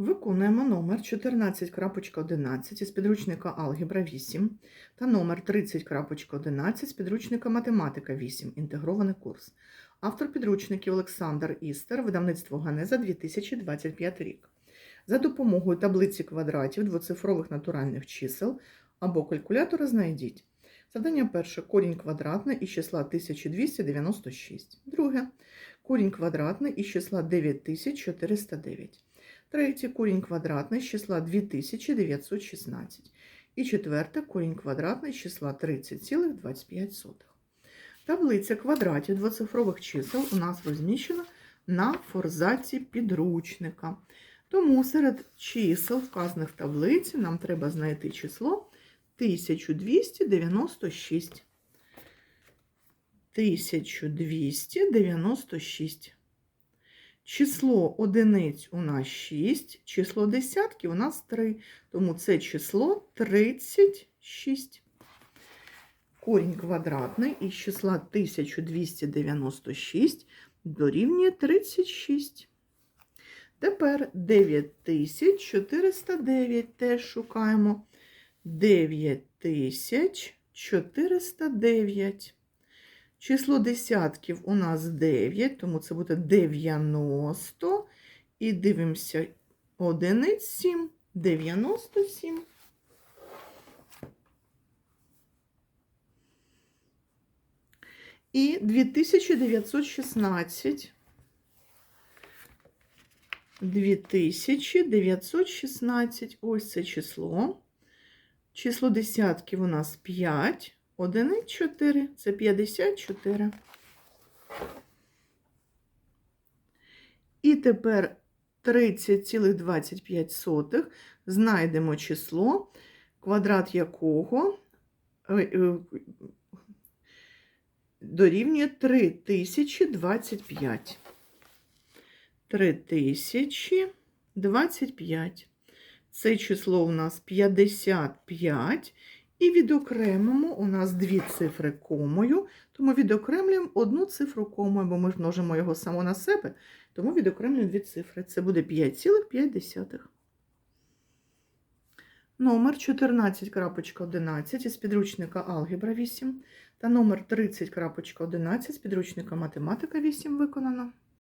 Виконуємо номер 14.11 із підручника Алгебра 8 та номер 30.11 з підручника Математика 8. Інтегрований курс. Автор підручників Олександр Істер, видавництво Ганеза 2025 рік. За допомогою таблиці квадратів двоцифрових натуральних чисел або калькулятора знайдіть. Завдання перше. Корінь квадратний із числа 1296. Друге. Корінь квадратний із числа 9409. Третє корінь квадратний з числа 2916. І четверте корінь квадратний з числа 30,25. Таблиця квадратів двоцифрових чисел у нас розміщена на форзаці підручника. Тому серед чисел, вказаних в таблиці, нам треба знайти число 1296. 1296. Число одиниць у нас 6, число десятків у нас 3, тому це число 36. Корінь квадратний із числа 1296 дорівнює 36. Тепер 9409 теж шукаємо. 9409. Число десятків у нас 9, тому це буде 90. І дивимося одиниць 7, 97. І 2916. 2916. Ось це число. Число десятків у нас 5. Одиниць 4 це 54. І тепер 30,25 знайдемо число, квадрат якого е, е, дорівнює 3025. 3025. Це число у нас 55. І відокремимо у нас дві цифри комою, тому відокремлюємо одну цифру комою, бо ми ж множимо його само на себе, тому відокремлюємо дві цифри. Це буде 5,5. Номер 14.11 із підручника Алгебра 8 та номер 30.11 з підручника Математика 8 виконано.